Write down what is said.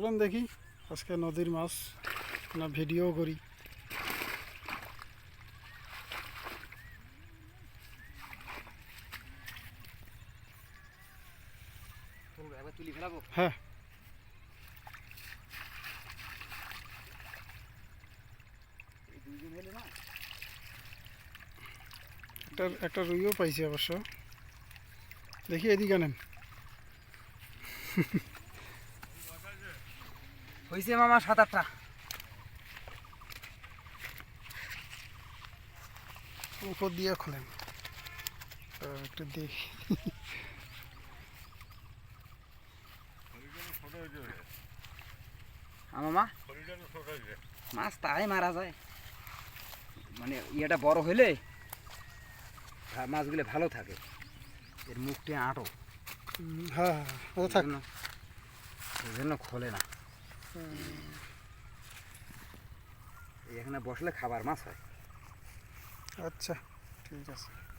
চলেন দেখি আজকে নদীর মাছ না ভিডিও করি। হ্যাঁ। একটা একটা রুইও পাইছি অবশ্য। দেখি এদিকে নেন। হয়েছে মামা সাত আটটা। উপর দিয়ে খোলেন। একটু দেখি। হ্যাঁ মামা। মাছ তাই মারা যায়। মানে ইয়েটা বড় হইলে মাছগুলো ভালো থাকে। এর মুখটি আঁটো। হ্যাঁ হ্যাঁ ও থাক। এজন্য এজন্য খোলে না। এই এখানে বসলে খাবার মাছ হয়। আচ্ছা। ঠিক আছে।